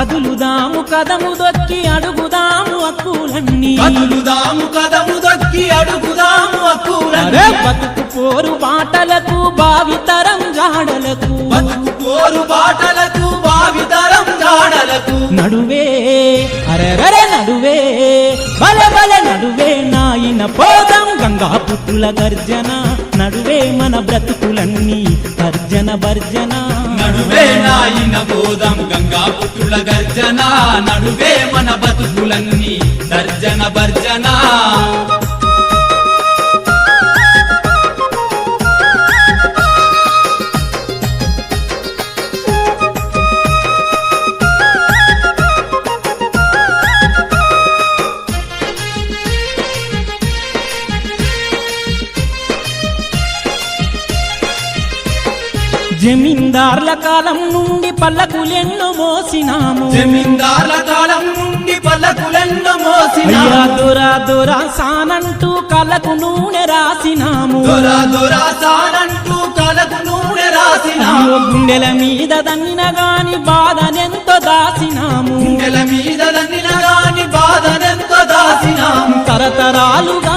కదులుదాము కదము దొక్కి అడుగుదాము అక్కులన్నీ. కదులుదాము కదము దొక్కి అడుగుదాము అరే అక్కులని బతుకు పోరు బాటలకు భావితరం జాడలకు. బతుకు కోరు బాటలకు భావితరం జాడలకు. నడువే అరెరరే నడువే బల బల నడువే నాయన పోదాం గంగా పుత్రుల గర్జన. నడువే మన బ్రతుకులన్నీ గర్జన భర్జన. నడువే నాయన బోధం గంగా పుత్రుల గర్జన. నడువే మన బతుకులన్నీ దర్జన భర్జనా. జమీందార్ల కాలం నుండి పల్లకులెన్నో మోసినాము. జమీందార్ల కాలం నుండి పల్లకులెన్నో మోసిన దొరా దొరా సానంటూ కళ్ళకు నూనె రాసినాము. దొర దొర సానంటూ కలకు నూనె రాసిన అయ్యో గుండెల మీద దన్నిన గాని బాధనెంతో దాసినాము. గుండెల మీద దండిన గాని బాధనెంతో దాసినాం తరతరాలుగా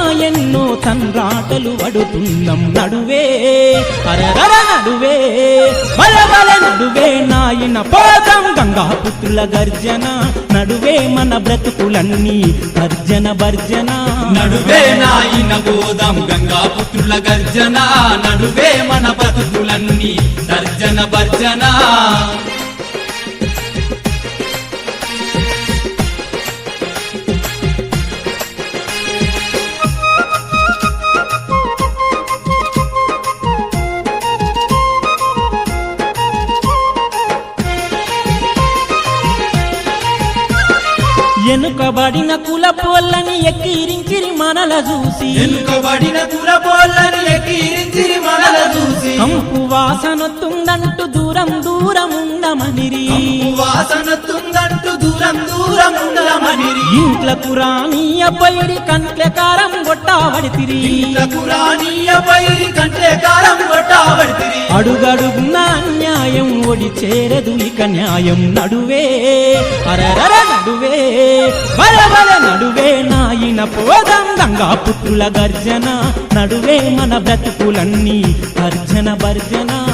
ఎన్నో తండ్రాటలు పడుతున్నాం నడువే. అరగర నడువే బల బల నడువే నాయన పోదాం గంగా పుత్రుల గర్జన. నడువే మన బ్రతుకులన్నీ గర్జన భర్జన. నడువే నాయన బోధం గంగా పుత్రుల గర్జన. నడువే మన బ్రతుకులన్నీ తర్జన భర్జన. ఎనుకబడిన కుల పోల్లని ఎక్కిరించిరి మనల చూసి. ఎన్నుకబడిన కులపోళ్ళని ఎక్కిరించిరి మనల చూసి. కంపు వాసనొత్తుందంటూ దూరం దూరం ఉండమనిరి కంపు వాసనతుందంటూ దూరం దూరం ఉండమనిరి ఇంట్లకు రానియ పైడి కంట్ల కారం గొట్టావడితిరి ఇంట్లకు రానీయ పైరి కంటే కారం కొట్టాబడితిరి అడుగడుగున అన్యాయం చేరదు ఇక న్యాయం నడువే. అరరర నడువే బల నడువే నాయన పోదాం పుట్టుల గర్జన. నడువే మన బ్రతుకులన్నీ అర్జన భర్జన.